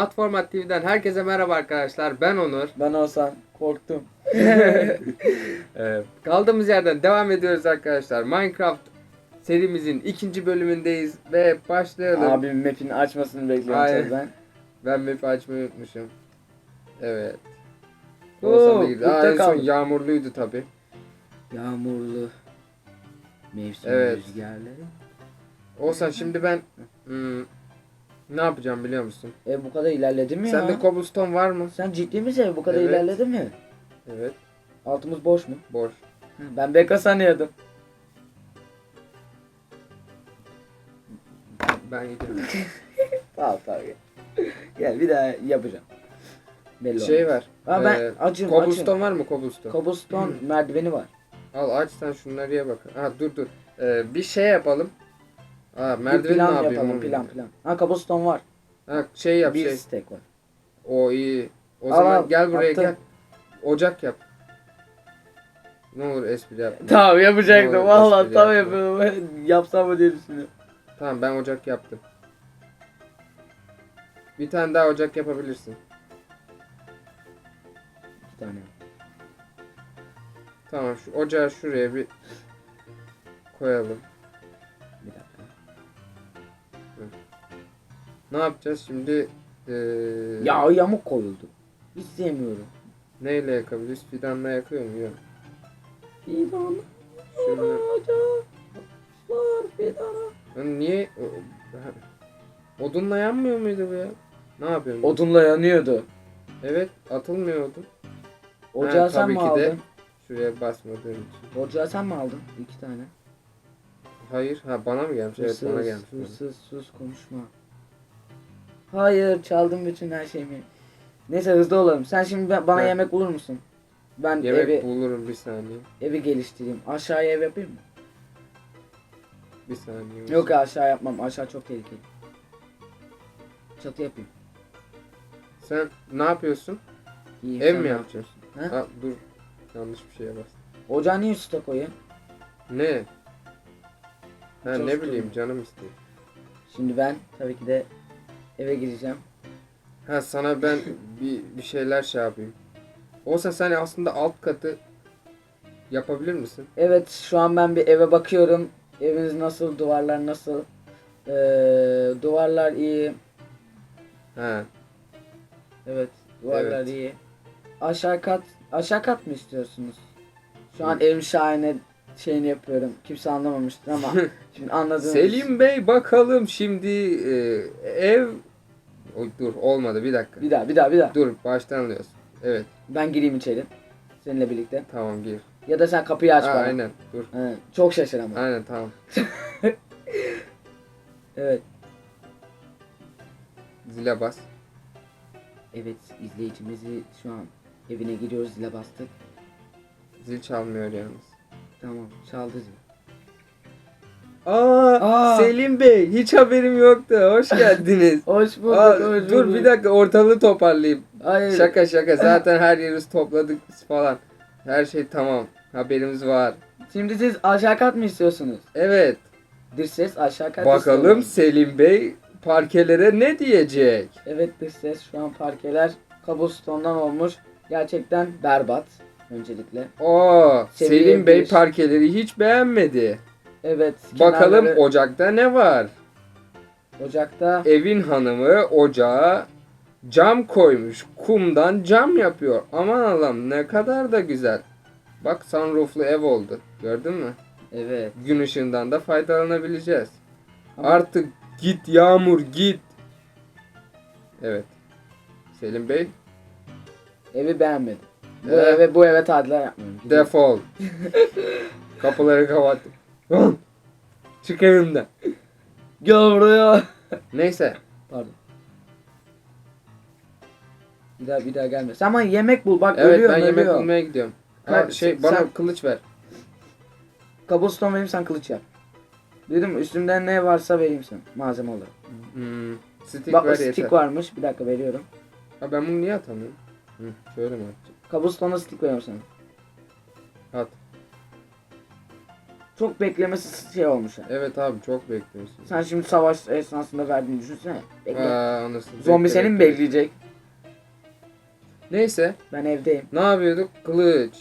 Mat Format TV'den herkese merhaba arkadaşlar. Ben Onur. Ben olsam korktum. Ee, kaldığımız yerden devam ediyoruz arkadaşlar. Minecraft serimizin ikinci bölümündeyiz ve başlayalım. Abim map'in açmasını bekliyorum ben. Ben map'i açmayı unutmuşum. Evet. Oo, girdi. Aa, en son yağmurluydu tabi. Yağmurlu mevsim Evet. rüzgarları. Oğuzhan şimdi ben hmm, ne yapacağım biliyor musun? E bu kadar ilerledin mi ya? Sende cobblestone var mı? Sen ciddi misin? Bu kadar Evet. ilerledin mi? Evet. Altımız boş mu? Boş. Hı, Ben beka sanıyordum. Ben gidiyorum. Tamam tamam gel. gel bir daha yapacağım. Belli şey olmaz. var. Ha ben Ee, açım cobblestone açım. var mı cobblestone? Cobblestone merdiveni var. Al aç sen şunları ye bak. Ha dur dur. Ee, bir şey yapalım. Aa Bir merdiven ne plan yapayım? yapalım plan plan. Ha cobblestone var. Ha şey yap bir şey. stack var. O iyi. O Al, zaman al, gel buraya attım. gel. Ocak yap. Ne olur espri yapma. Tamam yapacaktım. Doğru, espri tam yapma. yapıyorum. Yapsam mı diye düşünüyorum. Tamam ben ocak yaptım. Bir tane daha ocak yapabilirsin. İki tane. Tamam şu ocağı şuraya bir koyalım. Ne yapacağız şimdi? Ee, Ya yamuk koyuldu. Hiç sevmiyorum. neyle yakabiliriz? Fidanla yakıyor mu? Yok. Fidan ağaçlar fidana. Lan niye? o- Odunla yanmıyor muydu bu ya? Ne yapıyorsun? Odunla yanıyordu. Evet atılmıyor odun. Ocağı Ha, sen tabii mi ki de. aldın? Şuraya basmadığım için. Ocağı sen mi aldın? İki tane. Hayır. Ha bana mı gelmiş? Evet bana gelmiş. Hırsız, sus konuşma. Hayır çaldım bütün her şeyimi. Neyse hızlı olalım. Sen şimdi ben- bana Ha. yemek bulur musun? Ben Yemek evi, bulurum bir saniye. evi geliştireyim. Aşağıya ev yapayım mı? Bir saniye. Yok aşağı yapmam. Aşağı çok tehlikeli. Çatı yapayım. Sen ne yapıyorsun? İyi, Ev sen mi ne yapacaksın? yapıyorsun? Ha? Ha, dur. Yanlış bir şeye bastım. Ocağı niye üstte koyayım? Ne? Ha ne bileyim canım istiyor. Şimdi ben tabii ki de eve gireceğim. Ha sana ben bir, bir şeyler şey yapayım. Olsa sen aslında alt katı yapabilir misin? Evet şu an ben bir eve bakıyorum. Eviniz nasıl? Duvarlar nasıl? Ee, duvarlar iyi. Ha. Evet duvarlar Evet. iyi. Aşağı kat aşağı kat mı istiyorsunuz? Şu an evim şahane şeyini yapıyorum. Kimse anlamamıştır ama şimdi anladınız. Selim Bey bakalım şimdi e, ev Oy, dur olmadı bir dakika. Bir daha bir daha bir daha. Dur baştan alıyoruz. Evet Ben gireyim içeri. Seninle birlikte. tamam gir. Ya da sen kapıyı aç Ha, bana. aynen dur. He, çok şaşır ama. Aynen tamam. Evet. Zile bas. Evet izleyicimizi şu an evine giriyoruz zile bastık. Zil çalmıyor yalnız. Tamam çaldı zil. Aa, Aa. Selim Bey hiç haberim yoktu. Hoş geldiniz. Hoş bulduk. Aa, hoş dur bulduk. bir dakika ortalığı toparlayayım. Hayır. Şaka şaka zaten her yeri topladık falan. Her şey tamam. Haberimiz var. Şimdi siz aşağı kat mı istiyorsunuz? Evet. Dış ses aşağı kat Bakalım istiyorum. Selim Bey parkelere ne diyecek? Evet dış ses şu an parkeler cobblestone'dan olmuş. Gerçekten berbat öncelikle. Oo, Selim Bey bir. parkeleri hiç beğenmedi. Evet. Bakalım kenarları- ocakta ne var? ocakta Evin hanımı ocağa cam koymuş. Kumdan cam yapıyor. Aman Allah'ım ne kadar da güzel. Bak sunrooflu ev oldu. Gördün mü? evet. Gün ışığından da faydalanabileceğiz. Ama- Artık git yağmur git. Evet. Selim Bey Evi beğenmedim. Bu Ee? eve bu eve tadilat yapmıyorum. Gidiyorum. defol. Kapıları kapattım. Lan! Çık evimden. Gel buraya. Neyse. Pardon. Bir daha bir daha gelme. Sen bana yemek bul bak Evet ölüyorum ben yemek ölüyorum. bulmaya gidiyorum. Ha, Ha, şey bana sen- kılıç ver. Cobblestone vereyim sen kılıç yap. Dedim üstümden ne varsa vereyim sen malzeme olarak. Hmm, stick Bak ver stick yeter. varmış. Bir dakika veriyorum. Ha, ben bunu niye atamıyorum? Hı, şöyle mi atacağım? Cobblestone'a stick veriyorum sana. At. Çok beklemesi şey olmuş. Yani. Evet abi çok bekliyorsun. Sen şimdi savaş esnasında verdiğini düşünsene. Bekle. Aa, anasını Zombi bekle, seni mi bekle. bekleyecek? Neyse Ben evdeyim. ne yapıyorduk? Kılıç.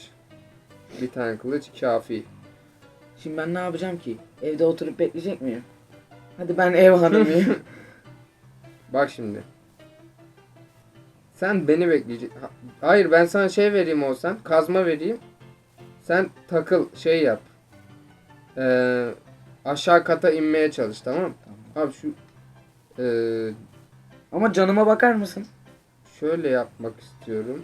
Bir tane kılıç kafi. Şimdi ben ne yapacağım ki? Evde oturup bekleyecek miyim? Hadi ben ev hanımıyım. Bak şimdi. Sen beni bekleyecek. Ha- Hayır ben sana şey vereyim olsan. Kazma vereyim. Sen takıl şey yap. Ee, aşağı kata inmeye çalış tamam mı? Abi şu ee, Ama canıma bakar mısın? şöyle yapmak istiyorum.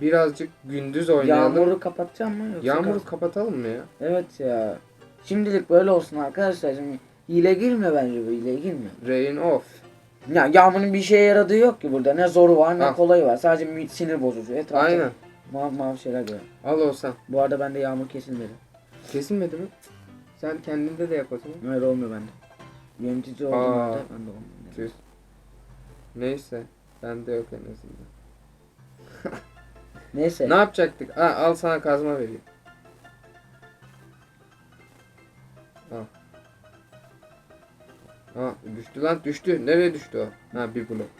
Birazcık gündüz oynayalım. Yağmuru kapatacağım mı? Yoksa Yağmuru kas- kapatalım mı ya? Evet ya. Şimdilik böyle olsun arkadaşlar. Şimdi hile girme bence bu hile girme. Rain off. Ya yağmurun bir şeye yaradığı yok ki burada. Ne zoru var ne Ah. kolayı var. Sadece sinir bozucu. Etrafta Aynen. Mavi mavi şeyler görüyorum. Al olsan. Bu arada bende yağmur kesilmedi. Kesilmedi mi? Sen kendinde de yap o zaman. Hayır olmuyor bende. Yönetici olduğum Aa. halde bende olmuyor. Tüh. Neyse. Bende yok en azından. Neyse. Ne yapacaktık? Ha, al sana kazma vereyim. Al. Ha, düştü lan düştü. Nereye düştü o? Ha bir blok.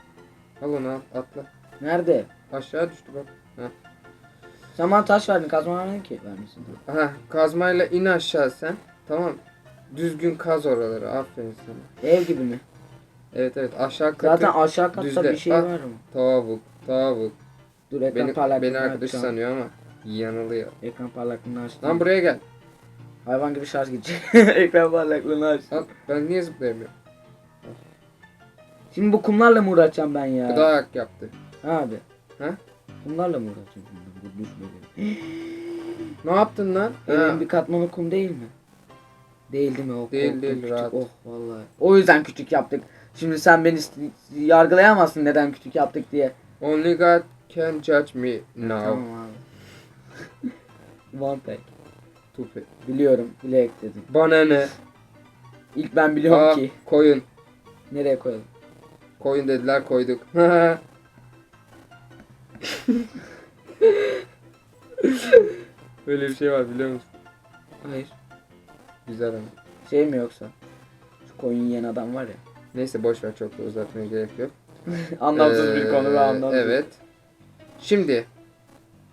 Al onu al atla. Nerede? Aşağı düştü bak. Sen bana taş verdin kazma vermedin ki. Vermişsin. Ha kazmayla in aşağı sen. Tamam. Düzgün kaz oraları. Aferin sana. Ev gibi mi? Evet evet aşağı katı. Zaten aşağı katta düzle. bir şey Ah. var mı? Tavuk. Tavuk. Dur ekran Beni, parlaklığını beni arkadaş açacağım. sanıyor ama yanılıyor. Ekran parlaklığını açtım. Lan buraya gel. Hayvan gibi şarj gidecek. ekran parlaklığını aç. Al, ben niye zıplayamıyorum? Şimdi bu kumlarla mı uğraşacağım ben ya? Gıdak yaptı. Abi. Ha? Kumlarla mı uğraşacağım? Bu. Ne yaptın lan? Evin bir katmanı kum değil mi? Değil değil mi? Oh, Değil, korktum, değil, küçük. rahat. Oh vallahi. O yüzden küçük yaptık. Şimdi sen beni yargılayamazsın neden küçük yaptık diye. Only God can judge me now. Tamam abi. One take. Stupid. Biliyorum. Bile ekledim. Bana ne? İlk ben biliyorum Aa, ki. koyun. Nereye koyalım? Koyun dediler koyduk. Böyle bir şey var biliyor musun? Hayır. Güzel ama. Şey mi yoksa? Şu koyun yiyen adam var ya. Neyse boş ver çok da uzatmaya gerek yok. Anlamsız bir Ee, konu ve anlamsız. Evet. Şimdi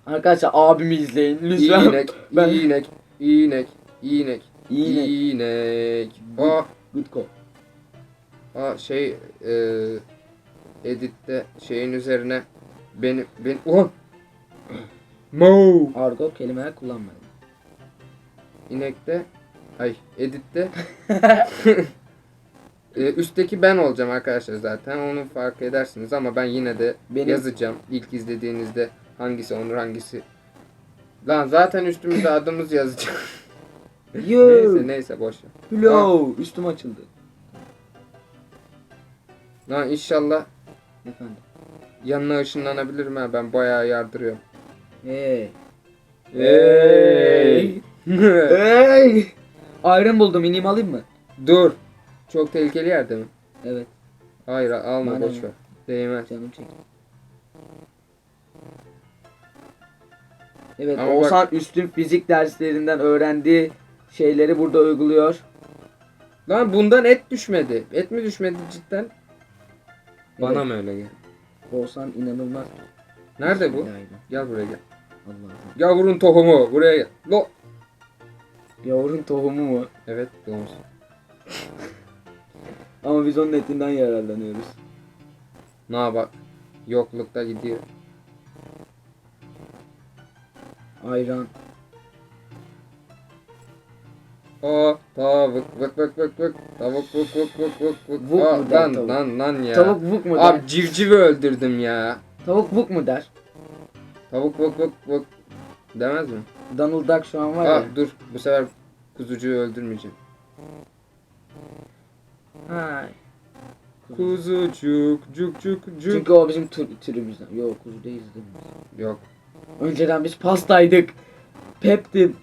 Arkadaşlar abimi izleyin lütfen. iğnek, Ben- iğnek, iğnek, iğnek, İğnek. iğnek. Aa, Good call. aa şey e, editte şeyin üzerine benim ben ulan Mo Argo kelimeler kullanmayın. inekte ay editte e, üstteki ben olacağım arkadaşlar zaten onu fark edersiniz ama ben yine de Benim- yazacağım ilk izlediğinizde hangisi Onur hangisi lan zaten üstümüzde adımız yazacak Yo. neyse neyse boş ver. Hello. Üstüm açıldı. lan inşallah Efendim. yanına ışınlanabilirim ha ben bayağı yardırıyorum Hey. Hey. Hey. Iron buldum. İneyim alayım mı? Dur. Çok tehlikeli yerde mi? Evet. Hayır alma Bana boş ver. Değmez. Canım çekti. Evet, Ama Oğuzhan üstün fizik derslerinden öğrendiği şeyleri burada uyguluyor. Lan bundan et düşmedi. Et mi düşmedi cidden? Bana Evet. mı öyle gel? Oğuzhan inanılmaz. Nerede bu? Gel buraya gel. Allah'ım. Yavrun tohumu buraya gel. Lo. Yavrun tohumu mu? Evet domuz. Ama biz onun etinden yararlanıyoruz. Ne bak. Yoklukta gidiyor. Ayran. Aa tavuk vık vık vık vık. Tavuk vık vık vık vık vık. Vuk Aa, mu der lan tavuk? lan lan ya. Tavuk vuk mu der? Abi civcivi öldürdüm ya. Tavuk vuk mu der? Tavuk vık vık vık. Demez mi? Donald Duck şu an var Aa ya. dur bu sefer kuzucuğu öldürmeyeceğim. Hay. Kuzucuk cuk cuk cuk. Çünkü o bizim tür, türümüzden. Yok kuzu değiliz değil mi? Yok. Önceden biz pastaydık. Peptit.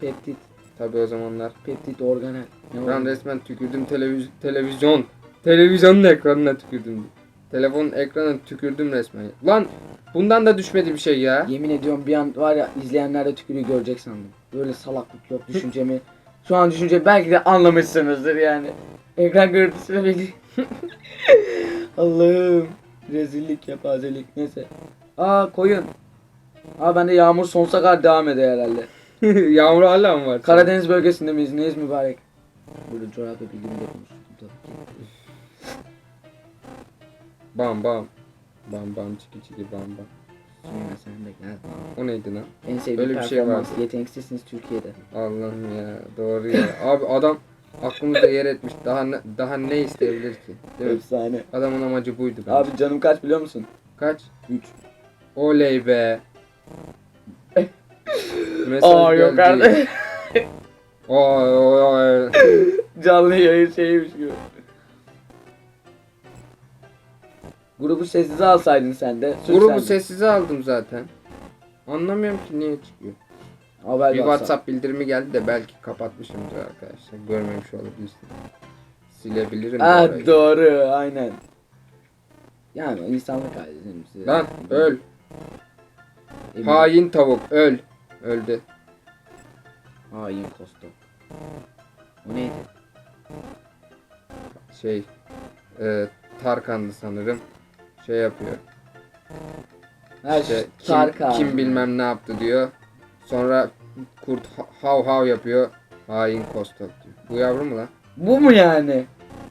Peptit. Tabi o zamanlar. Peptit organel. Ne Ben oldu? resmen tükürdüm televiz televizyon. Televizyonun ekranına tükürdüm. Telefonun ekranına tükürdüm resmen. Lan bundan da düşmedi bir şey ya. Yemin ediyorum bir an var ya izleyenler de tükürüğü görecek sandım. Böyle salaklık yok düşüncemi Şu an düşünce belki de anlamışsınızdır yani. Ekran görüntüsüne bekliyorum. Allah'ım. Rezillik yapazelik neyse. Aa koyun. Aa bende yağmur sonsuza kadar devam ediyor herhalde. Yağmur hala mı var? Karadeniz bölgesinde miyiz? Neyiz mübarek? Burada coğrafya bilgimi de konuştum. Bam bam. Bam bam çiki çiki bam bam. Sonra sen de gel. O neydi lan? En sevdiğim Öyle bir şey vardı. Yeteneksizsiniz Türkiye'de. Allah'ım ya doğru ya. Abi adam aklımızda yer etmiş. Daha ne, daha ne isteyebilir ki? Değil mi? Efsane. Adamın amacı buydu bence. Abi canım kaç biliyor musun? Kaç? 3. Oley be. Mesaj Aa yok geldi. artık. Oy oy oy. Canlı yayın şeymiş gibi. Grubu sessize alsaydın sen de. Grubu sessize aldım zaten. Anlamıyorum ki niye çıkıyor. Haber Bir WhatsApp. Bildirimi geldi de belki kapatmışımdır arkadaşlar. Görmemiş olabilirsin. Silebilirim de doğru aynen. Yani insanlık hali. size. Lan öl. Emin- Hain tavuk öl. Öldü. Hain kosto. O neydi? Şey e, Tarkan'dı sanırım. Şey yapıyor. Ha İşte kim, Tarkan. kim bilmem ne yaptı diyor. Sonra kurt ha- hav hav yapıyor. Hain kostok diyor. Bu yavru mu lan? Bu mu yani?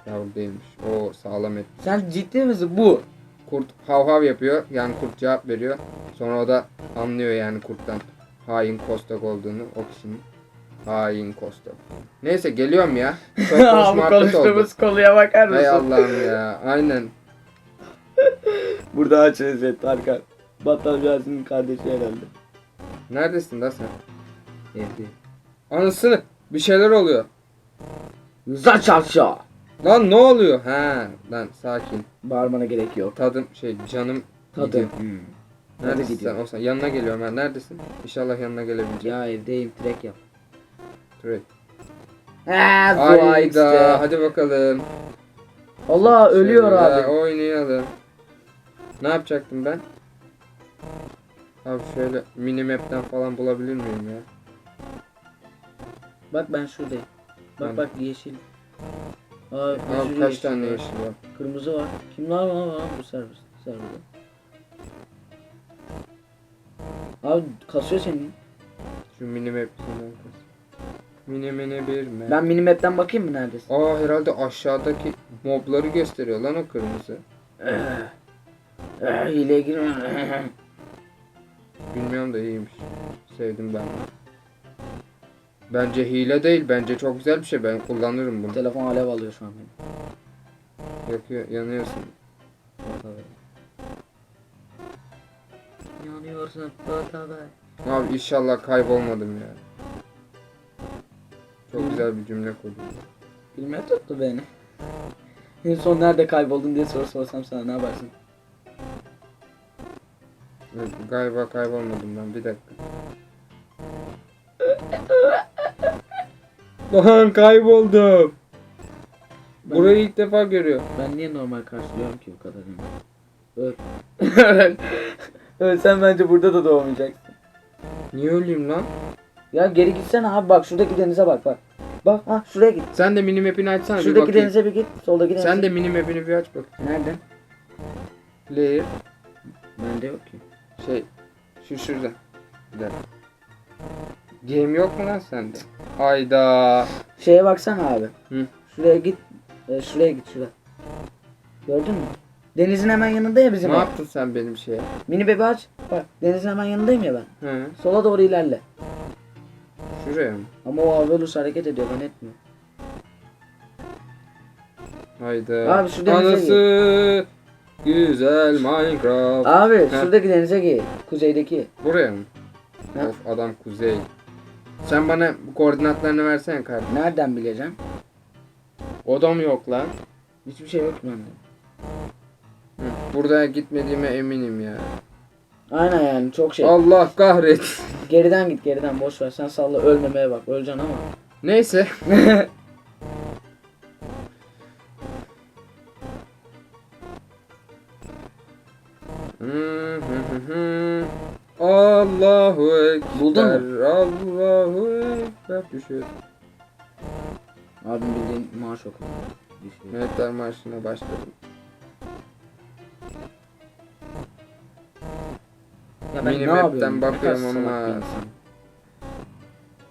Yavru değilmiş. O sağlam et. Sen ciddi misin bu? Kurt hav hav yapıyor. Yani kurt cevap veriyor. Sonra o da anlıyor yani kurttan hain kostok olduğunu o kişinin. Hain kostok. Neyse geliyorum ya. Çok Abi muhabbet oldu. konuştuğumuz konuya bakar Hay mısın? Allah'ım ya. Aynen. Burada açınız et Tarkan. Battal Gazi'nin kardeşi herhalde. Neredesin lan sen? Evde. Anasını. Bir şeyler oluyor. Zaç aşağı. Lan ne oluyor? Ha, lan sakin. Bağırmana gerek yok. Tadım şey canım Tadı. gidiyor. Hmm. Neredesin sen? Olsan yanına geliyorum ben. Neredesin? İnşallah yanına gelebileceğim. Ya evdeyim trek yap. Trek. Hayda işte. hadi bakalım. Allah ölüyor Şöyle abi. Oynayalım. Ne yapacaktım ben? Abi şöyle mini map'ten falan bulabilir miyim ya? Bak ben şuradayım. Bak Hani? bak yeşil. Aa, Abi yeşil kaç tane var. yeşil var? Kırmızı var. Kimler var lan bu servis? Servide. Abi kasıyor senin. Şu mini map'ten kas. Mini mini bir map. Ben minimap'ten bakayım mı neredesin? Aa herhalde aşağıdaki mobları gösteriyor lan o kırmızı. Hileye girme. Bilmiyorum da iyiymiş. Sevdim ben. Bence hile değil. Bence çok güzel bir şey. Ben kullanırım bunu. Telefon alev alıyor şu an benim. Yakıyor, yanıyorsun. Yanıyorsun abi. İnşallah kaybolmadım ya. Çok güzel bir cümle kurdum. Bilme tuttu beni. En son nerede kayboldun diye soru sorsam sana ne yaparsın? Galiba kaybolmadım ben. Bir dakika. Lan kayboldum. Ben- Burayı ilk defa görüyorum. Ben niye normal karşılıyorum ki bu kadarını? Öl. Ölsen bence burada da doğmayacaksın. Niye öleyim lan? Ya geri gitsene abi bak şuradaki denize bak bak. Bak ha şuraya git. Sen de mini map'ini açsana bir Şuradaki bakayım. denize bir git. Soldaki denize. Sen de mini map'ini bir aç bak. Nerede? Player. Bende yok ki. Şey. Şu şurada. Bir dakika. Game yok mu lan sende? Ayda. Şeye baksana abi. Hı. Şuraya git. Ee, şuraya git şuraya. Gördün mü? Denizin hemen yanında ya bizim Ne ev. yaptın sen benim şeye? Mini bebi aç. Bak denizin hemen yanındayım ya ben. Hı. Sola doğru ilerle. Şuraya mı? Ama o Avelus hareket ediyor ben etmiyor. Hayda. Abi şu denize Anası güzel Minecraft. Abi Heh. şuradaki denize gir. Kuzeydeki. Buraya mı? Ha. Of adam kuzey. Sen bana bu koordinatlarını versene kardeşim. Nereden bileceğim? Odam yok lan. Hiçbir şey yok bende. Hı. Burada gitmediğime eminim ya. Aynen yani çok şey. Allah kahret. Geriden git geriden boş ver. Sen salla ölmemeye bak. Öleceksin ama. Neyse. Buldun mu? Allahu Ekber. Düşüyor. Abim bildiğin maaş okudu. Düşüyor. Mehmetler Marşı'na başladım. Ya Mini ne map'ten yapıyorum? Ne kadar bakıyorum salak ama-.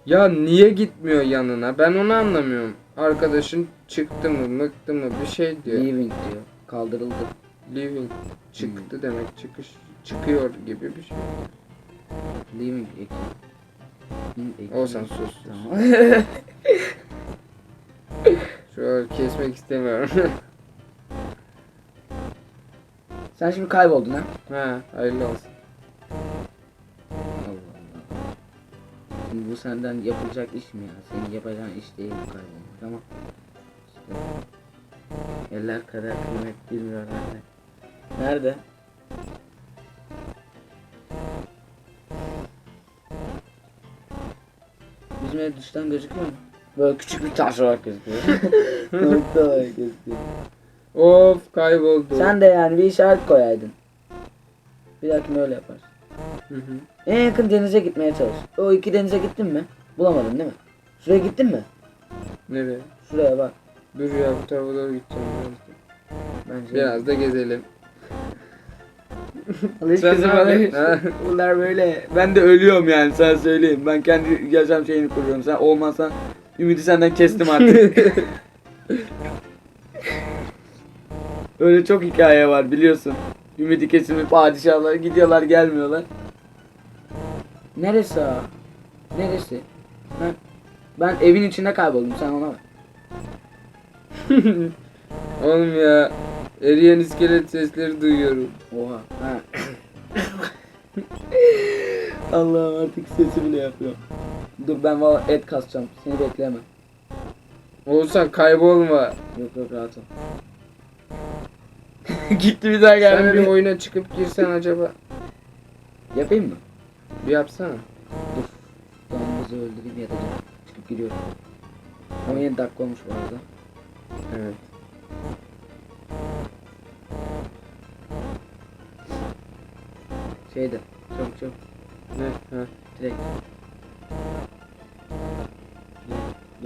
Ya niye gitmiyor yanına? Ben onu anlamıyorum. Arkadaşın çıktı mı, mıktı mı bir şey diyor. Leaving diyor. Kaldırıldı. Living çıktı demek. Çıkış çıkıyor gibi bir şey. Leaving eki. In eki. Olsan sus. sus. Tamam. Şu an kesmek istemiyorum. Sen şimdi kayboldun ha? ha, hayırlı olsun. Allah Allah. Şimdi bu senden yapılacak iş mi ya? Senin yapacağın iş değil bu kaybolmak ama işte eller kadar kıymet bilmiyor herhalde. Nerede? Ev dıştan gözüküyor mu? Böyle küçük bir taş olarak gözüküyor. Nokta olarak gözüküyor. Of kayboldu. Sen de yani bir işaret koyaydın. Bir dahakine öyle yaparsın. Hı hı. En yakın denize gitmeye çalış. O iki denize gittin mi? Bulamadın değil mi? Şuraya gittin mi? Nereye? Şuraya bak. Dur ya bu tarafa doğru gideceğim. Bence. Biraz da gezelim. Sen alış. Ha? Bunlar böyle. Ben de ölüyorum yani sana söyleyeyim. Ben kendi yaşam şeyini kuruyorum. Sen olmazsan ümidi senden kestim artık. Öyle çok hikaye var biliyorsun. Ümidi kesilmiş padişahlar gidiyorlar gelmiyorlar. Neresi ha? Neresi? Ben, ben evin içinde kayboldum sen ona bak. Oğlum ya. Eriyen iskelet sesleri duyuyorum. Oha. Ha. Allah'ım artık sesi bile yapıyorum. Dur ben valla et kasacağım. Seni bekleyemem. Oğuzhan kaybolma. Yok yok rahat ol. Gitti bir daha Sen gelmedi. bir oyuna çıkıp girsen acaba. Yapayım mı? Bir yapsana. Dur. Damızı öldüreyim ya da dur. Çıkıp giriyorum. 17 dakika olmuş bu arada. Evet. Şeyde. Çabuk çabuk. Ne? Ha. Direkt.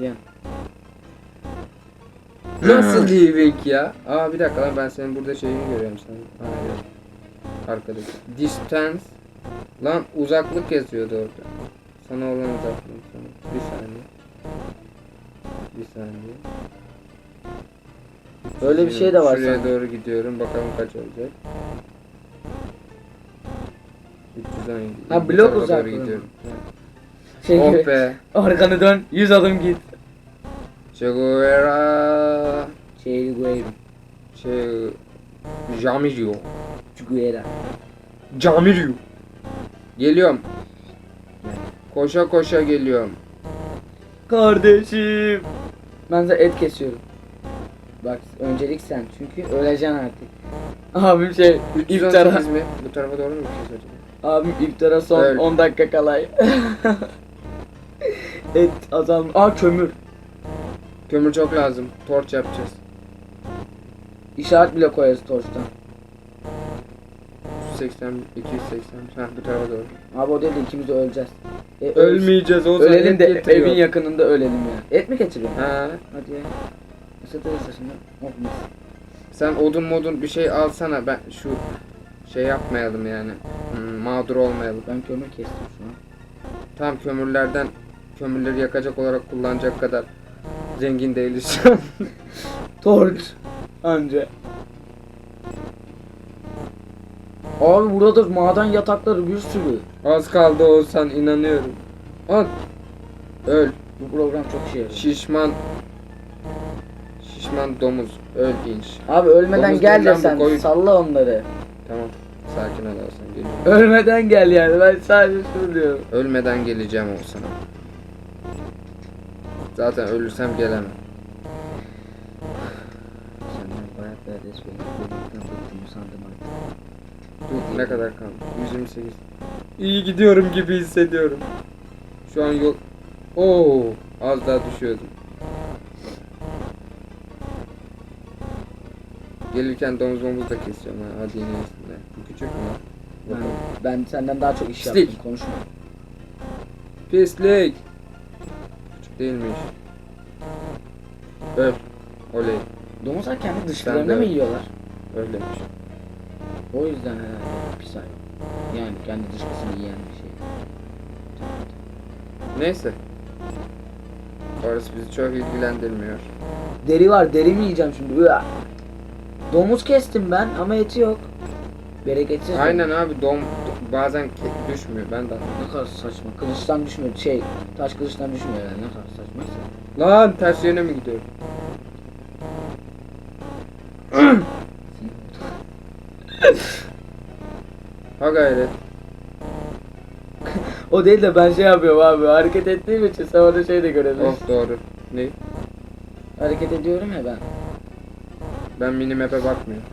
Yan. Nasıl leaving ya? Aa bir dakika lan ben senin burada şeyini görüyorum sen. Arkadaki. Distance. Lan uzaklık yazıyordu orada. Sana olan uzaklık sana. Bir saniye. Bir saniye. Öyle bir şey de var Şuraya sanki. doğru gidiyorum. Bakalım kaç olacak. 317. Ha, blok uzaklığı. gidiyorum. Şey Oh gibi. be. Arkanı dön. 100 adım git. Che Guevara. Şey Guerra. Che... Jamirio. Guerra. Camirio. Geliyorum. Gel. Koşa koşa geliyorum. Kardeşim. Ben de et kesiyorum. Bak öncelik sen çünkü öleceksin artık. Abim şey iftara. 318 mi? Bu tarafa doğru mu acaba? Abim iftara son Evet. 10 dakika kalay. et azalma. Aa kömür. Kömür çok lazım. Torç yapacağız. İşaret bile koyarız torçtan. 180, 280. Ha bu tarafa doğru. Abi o değil de ikimiz de öleceğiz. E, öl- Ölmeyeceğiz o zaman. Ölelim de getiriyor. evin yakınında ölelim ya. Et mi getiriyorsun? Ha. Hadi ya. Isıtırız şimdi. Oh mis. Sen odun modun bir şey alsana. Ben şu şey yapmayalım yani. Hmm, mağdur olmayalım. Ben kömür kestim şu an. Tam kömürlerden kömürleri yakacak olarak kullanacak kadar zengin değiliz şu an. Torç. Anca. Abi burada da maden yatakları bir sürü. Az kaldı olsan inanıyorum. At. Öl. Bu program çok yarıyor. Şişman. Şişman domuz. Öl inç. Abi ölmeden Domuz gel değil de lan bu, sen koyun. salla onları. Tamam. Sakin ol geliyorum. Ölmeden gel yani ben sadece diyorum. Ölmeden geleceğim olsan. Zaten ölürsem gelemem. Senden bayağı bir adres beklemekten bıktım sandım artık. Dur, ne kadar kaldı? 128. İyi gidiyorum gibi hissediyorum. Şu an yol... Oo, az daha düşüyordum. Gelirken domuz domuz da kesiyorum ha. Hadi yine lan? Ben, ben senden daha çok iş Pislik. yaptım konuşma. Pislik. Küçük değilmiş. Öl. Oley. Domuzlar kendi dışkılarını mı yiyorlar? Öyleymiş. O yüzden herhalde pis hayvan. Yani kendi dışkısını yiyen bir şey. Neyse. Orası bizi çok ilgilendirmiyor. Deri var, deri mi yiyeceğim şimdi? Üah! Domuz kestim ben ama eti yok. Bereketsiz. Aynen abi dom do- bazen düşmüyor. Ben de Ne kadar saçma. Kılıçtan düşmüyor. Şey, taş kılıçtan düşmüyor yani. Ne kadar saçmaysa. Lan ters yöne mi gidiyorum? Ha gayret. o değil de ben şey yapıyorum abi. Hareket ettiğim için sen orada şey de görebilirsin. Of doğru. Ne? Hareket ediyorum ya ben. Ben minimap'e bakmıyorum.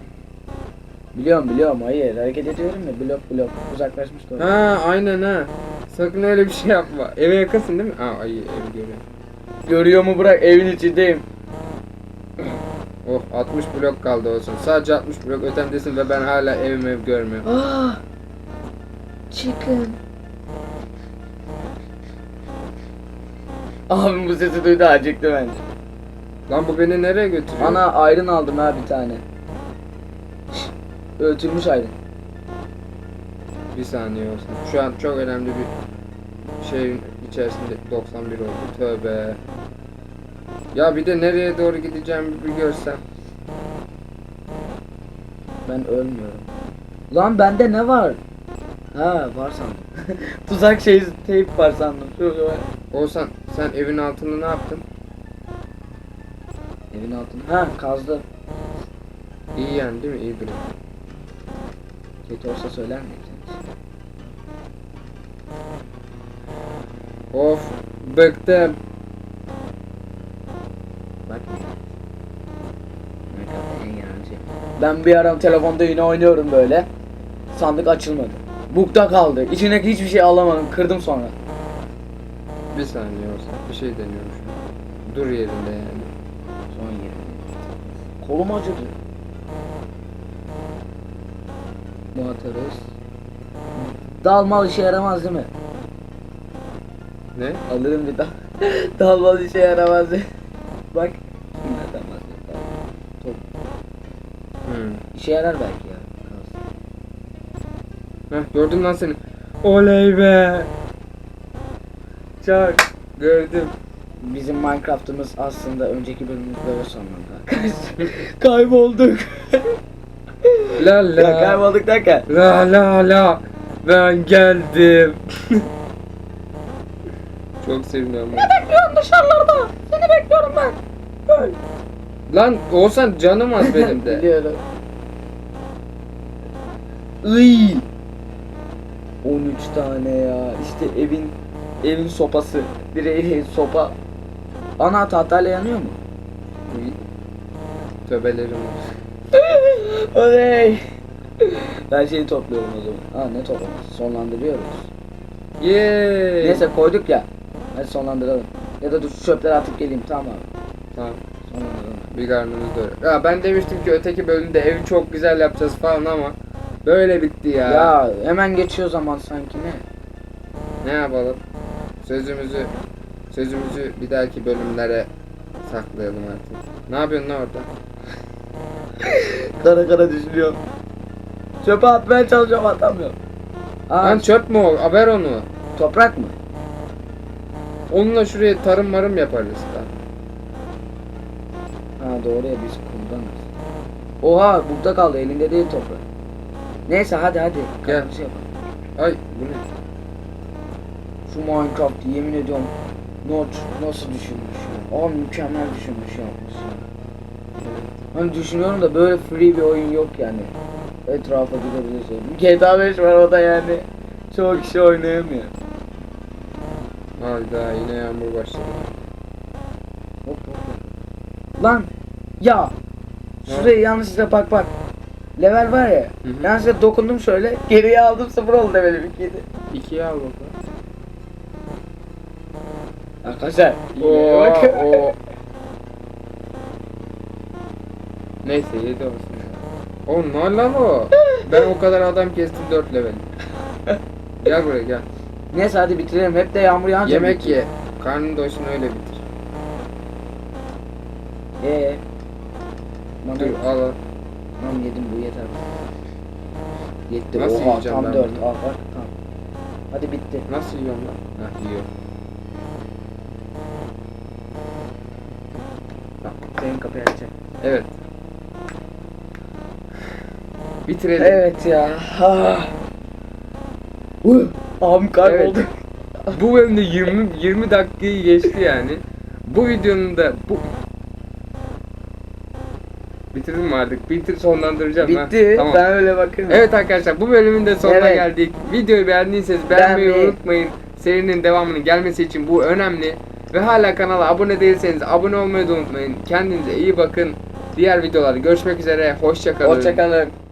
Biliyorum biliyorum hayır. Hareket ediyorum ya blok blok. Uzaklaşmış doğru. Ha aynen ha. Sakın öyle bir şey yapma. Eve yakınsın değil mi? Aa ay evi görüyorum. Görüyor mu bırak evin içindeyim. Oh 60 blok kaldı olsun. Sadece 60 blok ötemdesin ve ben hala evim ev görmüyorum. Ah! Chicken. Abim bu sesi duydu acıktı bence. Lan bu beni nereye götürüyor? Ana ayrın aldım ha bir tane. Öğütülmüş ayrın. Bir saniye olsun. Şu an çok önemli bir şeyin içerisinde 91 oldu. Tövbe. Ya bir de nereye doğru gideceğimi bir görsem. Ben ölmüyorum. Lan bende ne var? Ha var sandım. Tuzak şey teyp var sandım. Olsan sen evin altını ne yaptın? Evin altında. Ha kazdı. İyi yani değil mi? İyi durum. Kötü olsa söyler sen? Of bıktım. Bak. Ben bir ara telefonda yine oynuyorum böyle. Sandık açılmadı. Bukta kaldı. İçindeki hiçbir şey alamadım. Kırdım sonra. Bir saniye olsan bir şey deniyorum şu an. Dur yerinde yani. Son yerim. Kolum acıdı. Bu atarız. Dalmal işe yaramaz değil mi? Ne? Alırım bir dal. Dalmal işe yaramaz. Bak. Nereden bahsediyor? Top. Hmm. İşe yarar belki ya. Heh, gördüm lan seni. Oley be. Çak. Gördüm. Bizim Minecraft'ımız aslında önceki bölümümüz böyle sonlandı arkadaşlar. Kaybolduk. La ya la. kaybolduk derken. La la la. Ben geldim. Çok seviniyorum. ben. Bekliyorum dışarılarda. Seni bekliyorum ben. Öl. Lan Oğuzhan canım az benim de. Biliyorum. Iy. 13 tane ya. İşte evin evin sopası. Direği sopa. Ana tahtayla yanıyor mu? Töbelerim var. Oley. Ben şeyi topluyorum o zaman. Ha ne toplaması? Sonlandırıyoruz. Yeee. Neyse koyduk ya. Hadi sonlandıralım. Ya da dur şu çöpleri atıp geleyim tamam abi. Tamam. Sonlandıralım. Bir karnımız doyuyor. Ya ben demiştim ki öteki bölümde evi çok güzel yapacağız falan ama böyle bitti ya. Ya hemen geçiyor zaman sanki ne? Ne yapalım? Sözümüzü sözümüzü bir dahaki bölümlere saklayalım artık. Ne yapıyorsun lan orada? Kara kara düşünüyorum. Çöpe atmaya çalışıyorum atamıyorum. Aa, Lan çöp mü o? Haber onu. toprak mı? Onunla şuraya tarım marım yaparız da. Ha doğru ya biz kumdanız. Oha burada kaldı elinde değil toprak. Neyse hadi hadi. Gel. Şey yapalım. Ay bu ne? Şu Minecraft yemin ediyorum Not nasıl düşünmüş ya. Aa mükemmel düşünmüş yapmış ya. Hani düşünüyorum da böyle free bir oyun yok yani. Etrafa gidebilirsin. GTA 5 var o da yani. Çoğu kişi oynayamıyor. Hayda yine yağmur başladı. Hop hop hop. Lan ya şuraya yanlışlıkla bak bak. Level var ya. Hı hı. Yanlışlıkla dokundum şöyle. Geriye aldım sıfır oldu levelim ikiydi. İkiye al bakalım. Arkadaşlar. Oo, bak. Neyse yedi olsun. ya. O ne lan o? Ben o kadar adam kestim 4 level. Gel buraya gel. Neyse hadi bitirelim. Hep de yağmur yağınca Yemek ye. Karnın doysun öyle bitir. Ee. Bana Dur al al. Tamam yedim bu yeter. Yetti. Nasıl Oha yiyeceğim tam ben 4. bunu? Al bak tamam. Hadi bitti. Nasıl yiyorum lan? Hah yiyor. Tamam. Senin kapıyı açacak. Evet. Bitirelim. Evet ya. Ha. Uh, abim kayboldu. Bu bölümde 20 20 dakikayı geçti yani. Bu videonun da bu Bitirdim mi artık? Bitir sonlandıracağım ha. Bitti. Tamam. Ben öyle bakıyorum. Evet arkadaşlar bu bölümün de sonuna Evet. geldik. Videoyu beğendiyseniz beğenmeyi Beğenmeyi. unutmayın. Serinin devamının gelmesi için bu önemli. Ve hala kanala abone değilseniz abone olmayı da unutmayın. Kendinize iyi bakın. Diğer videolarda görüşmek üzere. Hoşçakalın. Hoşçakalın.